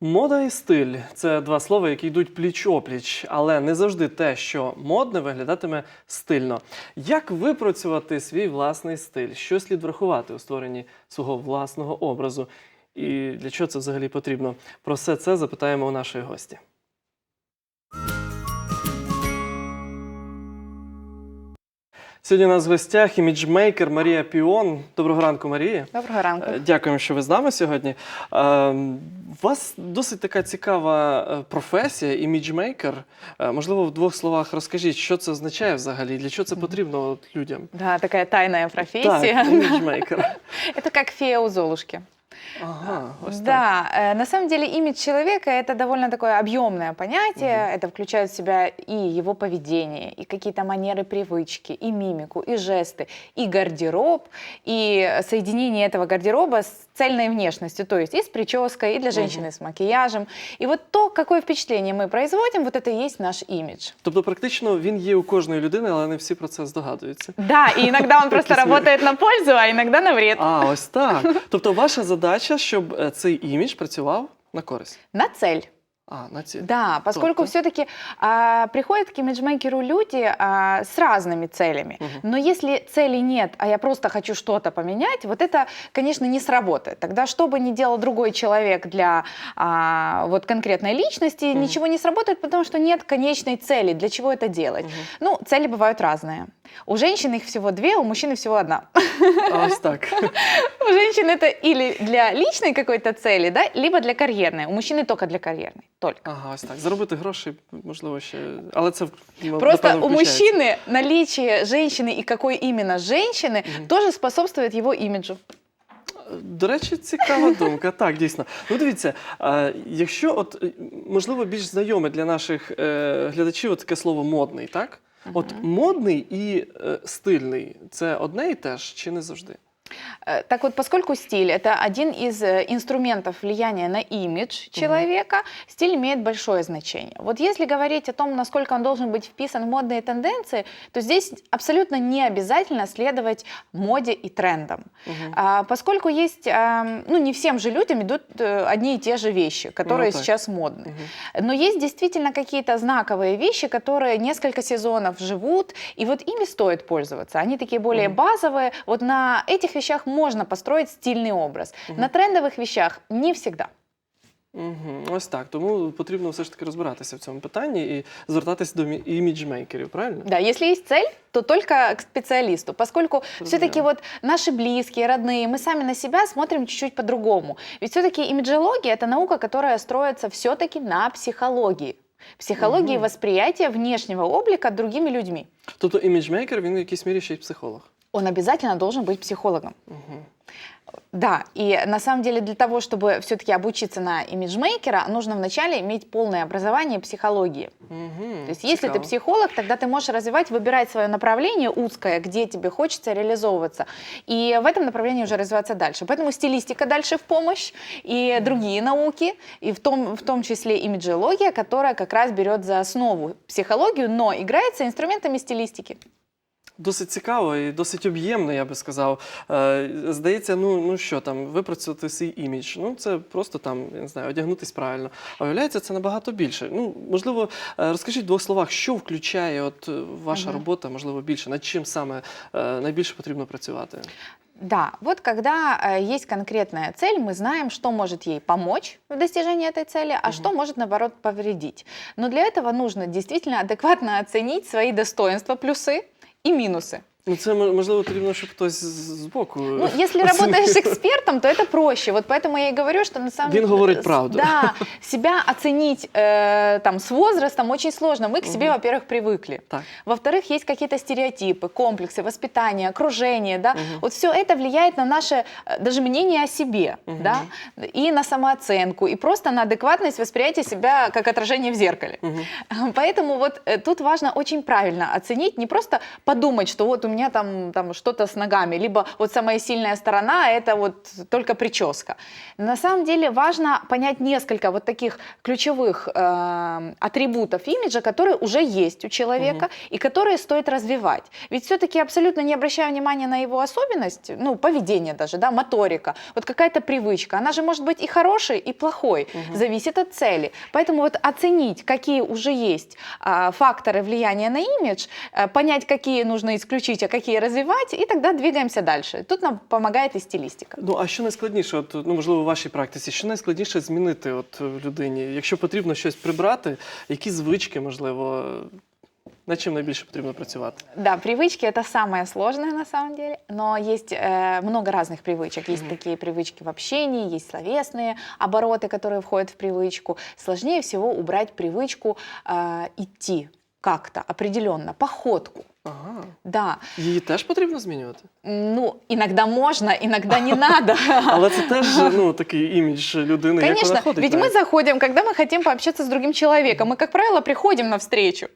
Мода і стиль це два слова, які йдуть пліч-опліч, але не завжди те, що модне, виглядатиме стильно. Як випрацювати свій власний стиль? Що слід врахувати у створенні свого власного образу? І для чого це взагалі потрібно? Про все це запитаємо у нашої гості. Сьогодні у нас в гостях іміджмейкер Марія Піон. Доброго ранку, Марія. Доброго ранку. Е, Дякуємо, що ви з нами сьогодні. Е, У вас досить така цікава е, професія, іміджмейкер. Можливо, в двох словах розкажіть, що це означає взагалі, для чого це потрібно людям? Да, така тайна професія. Так, іміджмейкер. Це як фея у Золушки. Ага, так. Да, э, на самом деле имидж человека это довольно такое объемное понятие. Это включает в себя и его поведение, и какие-то манеры, привычки, и мимику, и жесты, и гардероб, и соединение этого гардероба с цельной внешностью, то есть и с прической, и для женщины с макияжем. И вот то, какое впечатление мы производим, вот это и есть наш имидж. Тобто, практично він є у кожної людини, але не всі про це здогадуються. Да, и иногда он просто Какие смех. работает на пользу, а иногда на вред. А, ось так. Тобто, ваша задача, щоб е, цей імідж працював на користь. На цель. А, на ці. Да, поскольку Тобто? все-таки приходят к имиджмейкеру люди а, с разными целями. Мгм. Но если цели нет, а я просто хочу что-то поменять, вот это, конечно, не сработает. Тогда что бы ни делал другой человек для а, вот конкретной личности, Мгм. ничего не сработает, потому что нет конечной цели, для чего это делать. Мгм. Ну, цели бывают разные. У женщин их всего две, у мужчины всего одна. А, ось так. У женщин это или для личной какой-то цели, да, либо для карьерной. У мужчины только для карьерной. Только. Ага, ось так. Заробити гроші, можливо, ще. Але це ну, Просто напевно, у включається. мужчины наличие женщины и какой именно женщины Мгм. тоже способствует его имиджу. До речі, цікава думка. Так, дійсно. Ну, дивіться, а, якщо от е, можливо більш знайоме для наших е, глядачів от таке слово модний, так? От модний і е, стильний це одне і те ж чи не завжди? Э, Так вот, поскольку стиль это один из э, инструментов влияния на имидж человека, стиль имеет большое значение. Вот если говорить о том, насколько он должен быть вписан в модные тенденции, то здесь абсолютно не обязательно следовать моде и трендам. Мгм. А, поскольку есть, ам, ну не всем же людям идут э, одни и те же вещи, которые так. сейчас модны. Мгм. Но есть действительно какие-то знаковые вещи, которые несколько сезонов живут, и вот ими стоит пользоваться. Они такие более Мгм. базовые. Вот на этих вещах можно построить стильный образ. Мгм. На трендовых вещах не всегда. Мгм. Ось так. Тому потрібно все ж таки розбиратися в цьому питанні і звертатися до мі- іміджмейкерів, правильно? Да, если есть цель, то только к специалисту, поскольку Разумею. все-таки вот наши близкие, родные, мы сами на себя смотрим чуть-чуть по-другому. Ведь все-таки имиджология это наука, которая строится все-таки на психологии. Психологии Мгм. восприятия внешнего облика другими людьми. Тобто іміджмейкер він в якійсь мірі ще й психолог. Он обязательно должен быть психологом. Угу. Да, и на самом деле для того, чтобы все-таки обучиться на имиджмейкера, нужно вначале иметь полное образование психологии. Угу. То есть если ты психолог, тогда ты можешь развивать, выбирать свое направление узкое, где тебе хочется реализовываться, и в этом направлении уже развиваться дальше. Поэтому стилистика дальше в помощь, и другие науки, и в том, в том числе имиджология, которая как раз берет за основу психологию, но играется инструментами стилистики Досить цікаво і досить об'ємно, я би сказав. Е, здається, ну, ну що там, випрацювати свій імідж. Ну, це просто там, я не знаю, одягнутись правильно. А виявляється, це набагато більше. Ну, можливо, е, розкажіть в двох словах, що включає от е, ваша Мгм. робота, можливо, більше, над чим саме е, найбільше потрібно працювати? Да, вот когда э, есть конкретная цель, мы знаем, что может ей помочь в достижении этой цели, а Мгм. что может, наоборот, повредить. Но для этого нужно действительно адекватно оценить свои достоинства, плюсы и минусы. Ну, це м- можливо потрібно, щоб хтось з- збоку. Ну, если оцінив. работаешь экспертом, то это проще. Вот поэтому я и говорю, что на самом Він деле... говорить с- правду. Да, себя оценить э, там, с возрастом очень сложно. Мы к себе, Мгм. во-первых, привыкли. Так. Во-вторых, есть какие-то стереотипы, комплексы, воспитание, окружение, да. Мгм. Вот все это влияет на наше э, даже мнение о себе, Мгм. да, и на самооценку, и просто на адекватность восприятия себя как отражение в зеркале. Мгм. Поэтому вот э, тут важно очень правильно оценить, не просто подумать, что вот у меня меня там, там что-то с ногами, либо вот самая сильная сторона – это вот только прическа. На самом деле важно понять несколько вот таких ключевых э, атрибутов имиджа, которые уже есть у человека и которые стоит развивать. Ведь все-таки абсолютно не обращая внимания на его особенность, ну, поведение даже, да, моторика, вот какая-то привычка, она же может быть и хорошей, и плохой, зависит от цели. Поэтому вот оценить, какие уже есть а, факторы влияния на имидж, э, понять, какие нужно исключить, а какие развивать, и тогда двигаемся дальше. Тут нам помогает и стилистика. Ну а що найскладніше, от ну можливо, в вашій практиці, що найскладніше змінити от в людині? Якщо потрібно щось прибрати, які звички, можливо, над чим найбільше потрібно працювати? Да, привычки это самое сложное на самом деле, но есть э, много разных привычек. Есть Мгм. такие привычки в общении, есть словесные обороты, которые входят в привычку. Сложнее всего убрать привычку э, идти как-то определенно, походку. Ага. Да, Її теж потрібно змінювати? ну, иногда можно, иногда не надо. Але це теж ну, такий імідж людини, як Конечно, вона ходить. ведь мы навіть. заходим, когда мы хотим пообщаться с другим человеком, мы, как правило, приходим на встречу.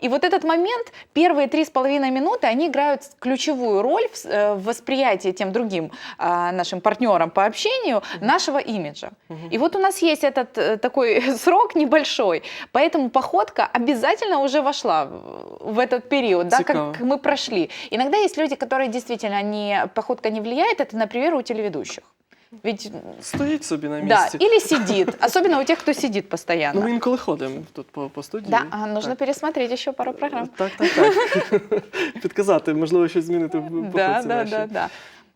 И вот этот момент, первые три с половиной минуты, они играют ключевую роль в, э, в восприятии тем другим а, нашим партнерам по общению нашего имиджа. Мгм. И вот у нас есть этот э, такой срок небольшой, поэтому походка обязательно уже вошла в- в этот период, да, Цикаво. как мы прошли. Иногда есть люди, которые действительно не, походка не влияет, это, например, у телеведущих. Ведь Стоїть собі на да, місці. или сидит, особенно у тех, кто сидит постоянно. Ну, ми інколи ходимо тут по, по студії. да, а нужно Так. пересмотреть еще пару программ. Так, так, так. Підказати, можливо, щось змінити в Да, походці да, нашій. да, да.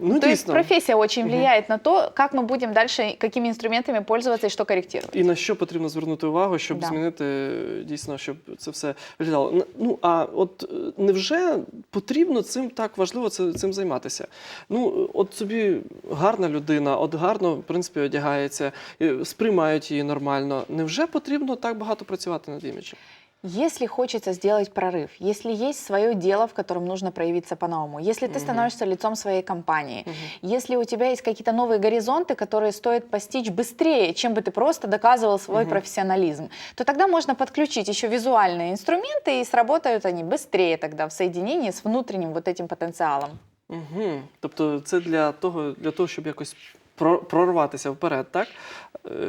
Ну, То есть профессия очень влияет на то, как мы будем дальше, какими инструментами пользоваться и что корректировать. І на що потрібно звернути увагу, щоб Да. змінити дійсно, щоб це все виглядало. Ну а от е, невже потрібно цим так важливо цим займатися? Ну, от собі гарна людина, от гарно, в принципі, одягається, сприймають її нормально. Невже потрібно так багато працювати над іміджем? Если хочется сделать прорыв, если есть свое дело, в котором нужно проявиться по-новому, если ты Мгм. становишься лицом своей компании, если у тебя есть какие-то новые горизонты, которые стоит постичь быстрее, чем бы ты просто доказывал свой Мгм. профессионализм, то тогда можно подключить еще визуальные инструменты, и сработают они быстрее тогда в соединении с внутренним вот этим потенциалом. Угу. Тобто це для того, для того, щоб якось прорватися вперед, так?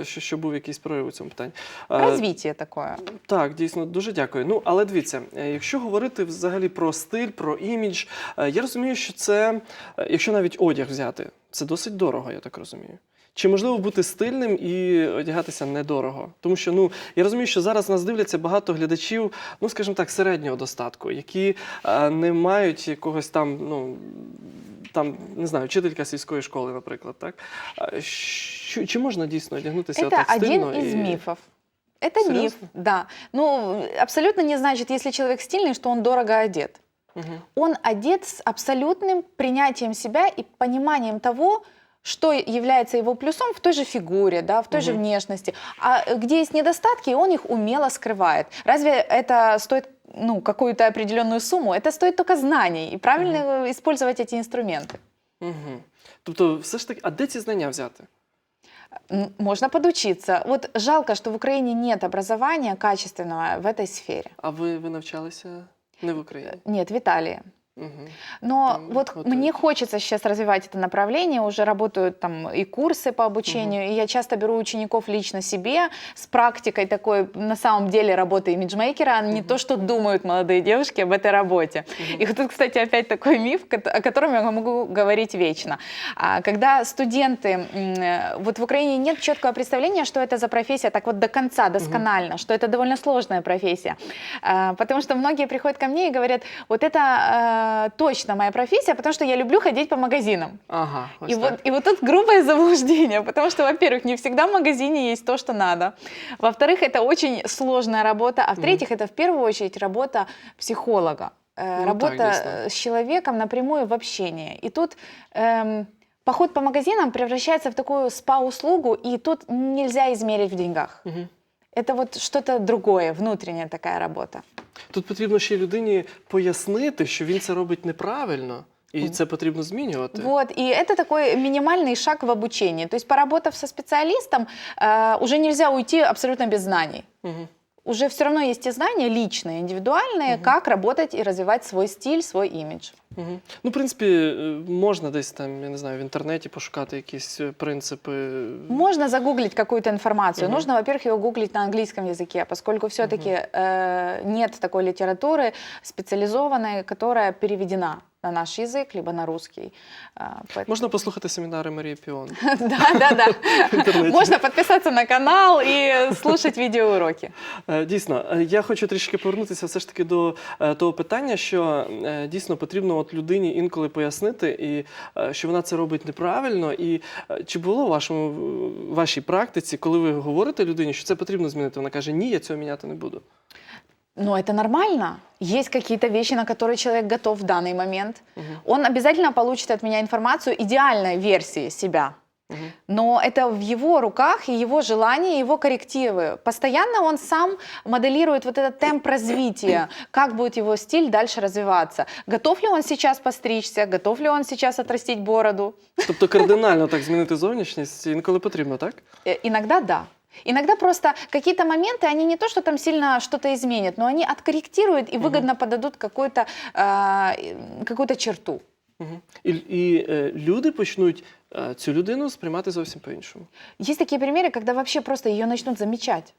Е, Що, був якийсь прорив у цьому питанні. Е, Развитие такое. Так, дійсно, дуже дякую. Ну, але дивіться, е, якщо говорити взагалі про стиль, про імідж, я розумію, що це, якщо навіть одяг взяти, це досить дорого, я так розумію. Чи можливо бути стильним і одягатися недорого? Тому що ну я розумію, що зараз нас дивляться багато глядачів, ну скажімо так, середнього достатку, які е, не мають якогось там, ну там не знаю, вчителька сільської школи, наприклад, так А що, чи можна дійсно одягнутися Это отак один стильно из і... мифов. Это миф, Серьезно? да. Ну, абсолютно не значит, если человек стильный, что он дорого одет. Мгм. Он одет с абсолютным принятием себя и пониманием того, что является его плюсом в той же фигуре, да, в той же Мгм. внешности. А э, где есть недостатки, он их умело скрывает. Разве это стоит ну, какую-то определенную сумму? Это стоит только знаний и правильно э, использовать эти инструменты. Угу. Тобто, все ж таки, а де ці знання взяти? М, Можно подучиться. Вот жалко, что в Украине нет образования качественного в этой сфере. А ви, ви навчалися не в Україні? Нет, в Италии. Угу. Но Там вот готовят. мне хочется сейчас развивать это направление, уже работают там и курсы по обучению, и я часто беру учеников лично себе с практикой такой, на самом деле, работы имиджмейкера, а не Мгм. то, что думают молодые девушки об этой работе. И вот тут, кстати, опять такой миф, о котором я могу говорить вечно. А, Когда студенты, э, вот в Украине нет четкого представления, что это за профессия, так вот до конца, досконально, что это довольно сложная профессия. А, Потому что многие приходят ко мне и говорят, вот это э, точно моя профессия, потому что я люблю ходить по магазинам. Ага, ось И так. вот, и вот тут грубое заблуждение, потому что, во-первых, не всегда в магазине есть то, что надо. Во-вторых, это очень сложная работа. А в-третьих, это в первую очередь работа психолога. Э, Ну, так, работа э, с человеком напрямую в общении. И тут эм, поход по магазинам превращается в такую спа-услугу, и тут нельзя измерить в деньгах. Мгм. Это вот что-то другое, внутренняя такая работа. Тут потрібно ще й людині пояснити, що він це робить неправильно, і це потрібно змінювати. Вот, и это такой минимальный шаг в обучении. То есть, поработав со специалистом, э, уже нельзя уйти абсолютно без знаний. Мгм. уже все равно есть те знания личные, индивидуальные, как работать и развивать свой стиль, свой имидж. Угу. Ну, в принципі, е, можна десь там, я не знаю, в інтернеті пошукати якісь е, принципи. Можно загуглить какую-то информацию. Мгм. Нужно, во-первых, ее гуглить на английском языке, поскольку все-таки нет такой литературы специализованной, которая переведена На наш язык, либо на русский. А, поэт- Можна послухати семінари Марії Піон. Да, да, да. Можно подписаться на канал и слушать видеоуроки. Е, Дійсно, е, я хочу трішки повернутися все ж таки до е, того питання, що е, дійсно потрібно от людині інколи пояснити, і е, що вона це робить неправильно. І чи було в вашому вашій практиці, коли ви говорите людині, що це потрібно змінити? Вона каже: Ні, я цього міняти не буду. Но это нормально. Есть какие-то вещи, на которые человек готов в данный момент. Мгм. Он обязательно получит от меня информацию идеальной версии себя. Мгм. Но это в его руках и его желания, его коррективы. Постоянно он сам моделирует вот этот темп развития, как будет его стиль дальше развиваться. Готов ли он сейчас постричься, готов ли он сейчас отрастить бороду. Тобто кардинально так змінити зовнішність інколи потрібно, так? Э, Иногда да. Иногда просто какие-то моменты, они не то, что там сильно что-то изменят, но они откорректируют и выгодно подадут какую-то, э, какую-то черту. Мгм. І, і е, люди почнуть е, цю людину сприймати зовсім по-іншому. Есть такие примеры, когда вообще просто ее начнут замечать.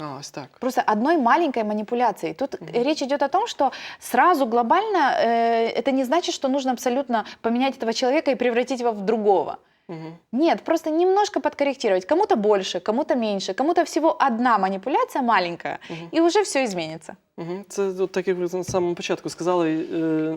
А, ось так. Просто одной маленькой манипуляцией. Тут Мгм. речь идет о том, что сразу глобально э, это не значит, что нужно абсолютно поменять этого человека и превратить его в другого. Угу. Нет, просто немножко подкорректировать. Кому-то больше, кому-то меньше, кому-то всего одна манипуляция маленькая, Мгм. и уже все изменится. Угу. Це от так, як ви на самому початку сказали, е,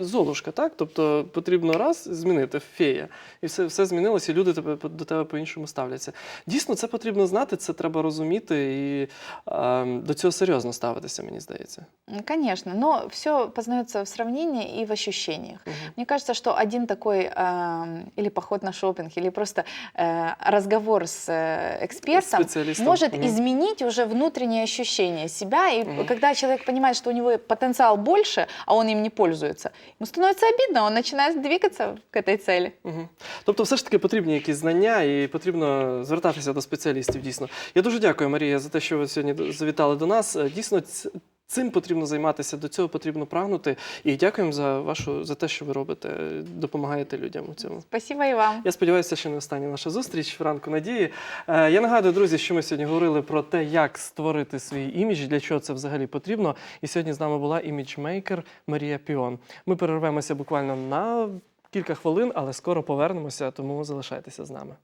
золушка, так? Тобто потрібно раз змінити фея, і все, все змінилося, і люди тебе до тебе по-іншому ставляться. Дійсно, це потрібно знати, це треба розуміти і е, до цього серйозно ставитися, мені здається. М, Конечно, но все познается в сравнении и в ощущениях. Мгм. Мне кажется, что один такой эм, или поход на шопинг, или просто э, разговор с э, экспертом Специалистом. может Мгм. изменить уже внутреннее ощущение себя. И Мгм. когда человек понимает, что у него потенциал больше, а он им не пользуется, ему становится обидно, он начинает двигаться к этой цели. Угу. Тобто, все ж таки потрібні якісь знання і потрібно звертатися до спеціалістів. Дійсно, я дуже дякую, Марія, за те, що ви сьогодні завітали до нас. Дійсно, цим потрібно займатися, до цього потрібно прагнути. І дякуємо за вашу за те, що ви робите, допомагаєте людям у цьому. Спасибо и вам. Я сподіваюся, що не остання наша зустріч в ранку надії. Е, Я нагадую, друзі, що ми сьогодні говорили про те, як створити свій імідж, для чого це взагалі потрібно. І сьогодні з нами була іміджмейкер Марія Піон. Ми перервемося буквально на кілька хвилин, але скоро повернемося, тому залишайтеся з нами.